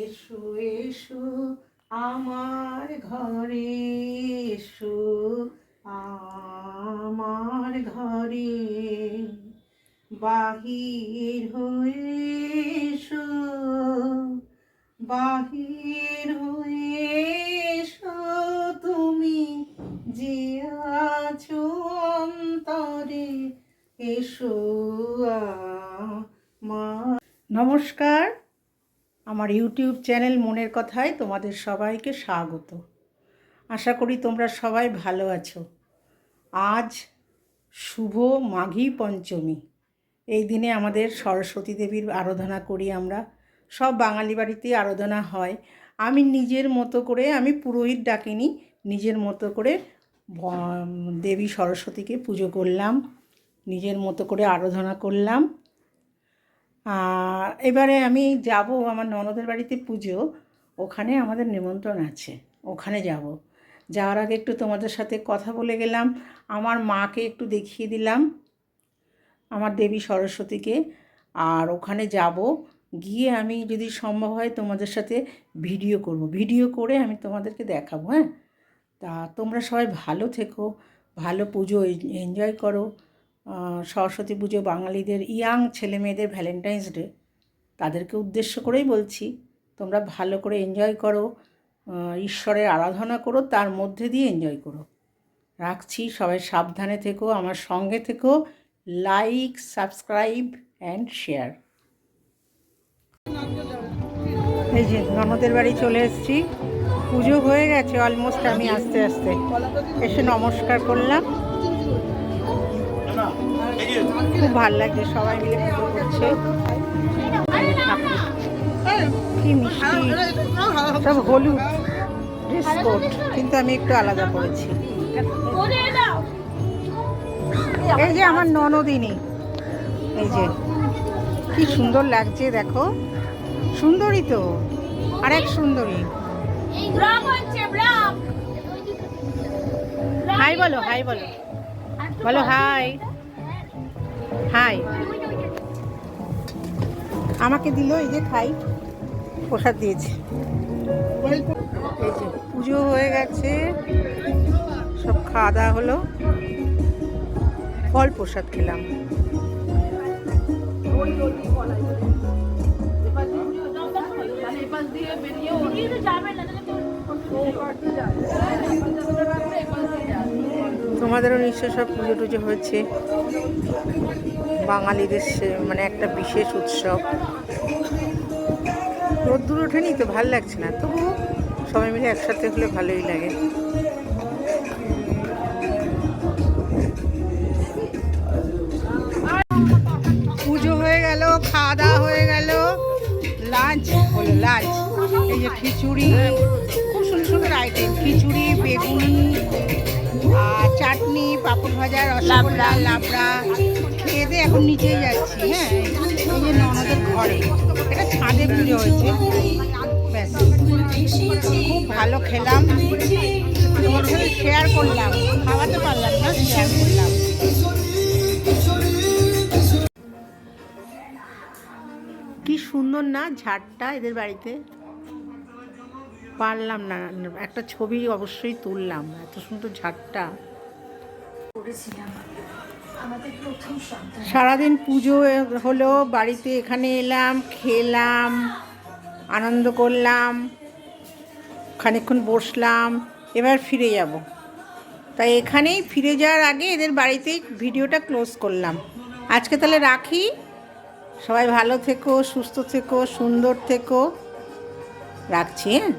এসো এসো, আমার ঘরে এসো, আমার ঘরে বাহির হয়ে এসো, বাহির হয়ে এসো তুমি যে আছো অন্তরে, এসো আমার নমস্কার আমার ইউটিউব চ্যানেল মনের কথায় তোমাদের সবাইকে স্বাগত। আশা করি তোমরা সবাই ভালো আছো। আজ শুভ মাঘী পঞ্চমী। এই দিনে আমাদের সরস্বতী দেবীর আরাধনা করি আমরা। সব বাঙালি বাড়িতেই আরাধনা হয়। আমি নিজের মতো করে, আমি পুরোহিত ডাকিনি, নিজের মতো করে দেবী সরস্বতীকে পুজো করলাম। নিজের মতো করে আরাধনা করলাম। এবারে আমি যাব আমার ননদের বাড়িতে পুজো, ওখানে আমাদের নিমন্ত্রণ আছে, ওখানে যাব। যাওয়ার আগে একটু তোমাদের সাথে কথা বলে গেলাম, আমার মাকে একটু দেখিয়ে দিলাম, আমার দেবী সরস্বতীকে, আর ওখানে যাব, গিয়ে আমি যদি সম্ভব হয় তোমাদের সাথে ভিডিও করব। ভিডিও করে আমি তোমাদেরকে দেখাবো হ্যাঁ? তা তোমরা সবাই ভালো থেকো, ভালো পুজো এনজয় করো। সরস্বতী পুজো, বাঙালিদের ইয়াং ছেলে মেয়েদের ভ্যালেন্টাইন্স ডে তাদেরকে উদ্দেশ্য করেই বলছি, তোমরা ভালো করে এনজয় করো ঈশ্বরের আরাধনা করো, তার মধ্যে দিয়ে এনজয় করো। রাখছি, সবাই সাবধানে থেকো, আমার সঙ্গে থেকো লাইক সাবস্ক্রাইব অ্যান্ড শেয়ার এই যে ননদের বাড়ি চলে এসেছি, পুজো হয়ে গেছে অলমোস্ট আমি আস্তে আস্তে। এসে নমস্কার করলাম। খুব ভালো লাগছে সবাই মিলে পুজো করছে। কি মিষ্টি। সব হলুদ ড্রেস কোড, কিন্তু আমি একটু আলাদা পরেছি। এই যে আমার ননদিনী। এই যে, কি সুন্দর লাগছে, দেখো। সুন্দরী তো সুন্দরী ব্রাম হচ্ছে ব্রাম হাই বলো হাই বলো। বলো হাই হাই আমাকে দিল এই যে খাই, প্রসাদ দিয়েছে। পুজো হয়ে গেছে, সব খাওয়া দাওয়া হলো। ফল প্রসাদ খেলাম। তোমাদেরও নিশ্চয় সব পুজো টুজো হয়েছে বাঙালিদের মানে একটা বিশেষ উৎসব। রোদ্দুর ওঠেনি তো, ভালো লাগছে না। তবুও সবাই মিলে একসাথে হলে ভালোই লাগে। পুজো হয়ে গেল খাওয়া দাওয়া হয়ে গেল। লাঞ্চ, হলো লাঞ্চ। এই যে খিচুড়ি। সুন্দর আইটেম খিচুড়ি বেগুনি আর চাটনি পাপড় ভাজা রসগোল্লা লাবড়া। খেয়ে দিয়ে এখন নিচেই যাচ্ছি হ্যাঁ? এই যে ননদের ঘরে। এটা ছাদে পুজো হয়েছে। ব্যাস। খুব ভালো খেলাম। তোমার সাথে শেয়ার করলাম। খাওয়াতে পারলাম না শেয়ার করলাম। কি সুন্দর না ঝাড়টা এদের বাড়িতে? পারলাম না। একটা ছবি অবশ্যই তুললাম। এত সুন্দর ঝাড়টা। সারাদিন পুজো হলো বাড়িতে এখানে এলাম খেলাম আনন্দ করলাম খানিকক্ষণ বসলাম এবার ফিরে যাব। তাই এখানেই ফিরে যাওয়ার আগে এদের বাড়িতেই ভিডিওটা ক্লোজ করলাম। আজকে তাহলে রাখি। সবাই ভালো থেকো সুস্থ থেকো সুন্দর থেকো। রাখছি হ্যাঁ?